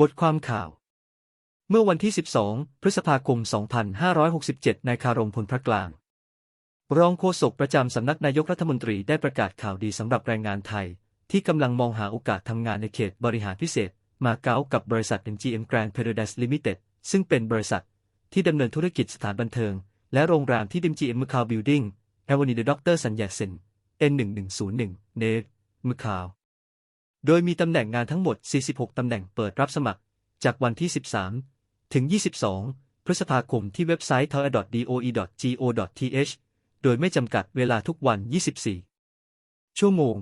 บทความข่าว เมื่อวันที่ 12 พฤษภาคม 2567 นายคารมพลพระกลาง รองโฆษกประจำสำนักนายกรัฐมนตรีได้ประกาศข่าวดีสำหรับแรงงานไทย ที่กำลังมองหาโอกาสทำงานในเขตบริหารพิเศษ มาเก๊ากับบริษัท MGM Grand Paradise Limited ซึ่งเป็นบริษัทที่ดำเนินธุรกิจสถานบันเทิง และโรงแรมที่ MGM Macau Building แอวนีเดดรสัญญาเซน N1101 เนทมคาว โดยมีตำแหน่งงานทั้งหมด 46 ตำแหน่งเปิดรับสมัคร จากวันที่ 13 ถึง 22 พฤษภาคมที่เว็บไซต์ t o r d o e g o t h โดยไม่จำกัดเวลาทุกวัน 24 ชั่วโมง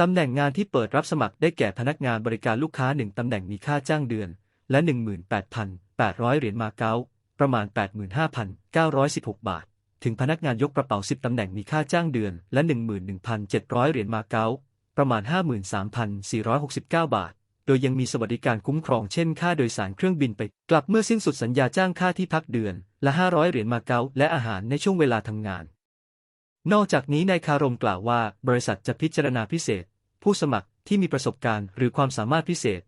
ตำแหน่งงานที่เปิดรับสมัครได้แก่พนักงานบริการลูกค้า 1 ตำแหน่งมีค่าจ้างเดือน และ 18,800 เหรียญมาเก๊าประมาณ 85,916 บาท ถึงพนักงานยกกระเป๋า 10 ตำแหน่งมีค่าจ้างเดือน และ 11,700 เหรียญมาเก๊า ประมาณ 53,469 บาท โดยยังมีสวัสดิการคุ้มครองเช่นค่าโดยสารเครื่องบินไป กลับเมื่อสิ้นสุดสัญญาจ้างค่าที่พักเดือน ละ 500 เหรียญมาเก๊าและอาหารในช่วงเวลาทำงาน นอกจากนี้นายคารมกล่าวว่า บริษัทจะพิจารณาพิเศษ ผู้สมัครที่มีประสบการณ์หรือความสามารถพิเศษ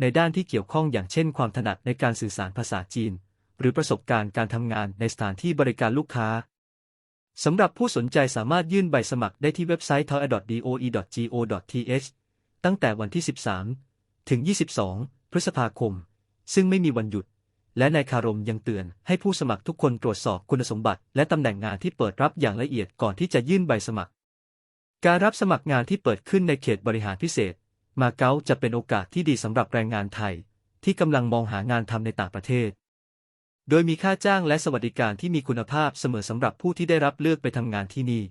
ในด้านที่เกี่ยวข้องอย่างเช่น ความถนัดในการสื่อสารภาษาจีน หรือประสบการณ์การทำงานในสถานที่บริการลูกค้า สำหรับผู้สนใจสามารถยื่นใบสมัครได้ที่เว็บไซต์ t o r d o e g o t h ตั้งแต่วันที่ 13 ถึง 22 พฤษภาคม ซึ่งไม่มีวันหยุด และนายคารมยังเตือนให้ผู้สมัครทุกคนตรวจสอบคุณสมบัติ และตำแหน่งงานที่เปิดรับอย่างละเอียดก่อนที่จะยื่นใบสมัคร การรับสมัครงานที่เปิดขึ้นในเขตบริหารพิเศษ มาเก๊าจะเป็นโอกาสที่ดีสำหรับแรงงานไทย ที่กำลังมองหางานทำในต่างประเทศ โดยมีค่าจ้างและสวัสดิการที่มีคุณภาพเสมอสำหรับผู้ที่ได้รับเลือกไปทำงานที่นี่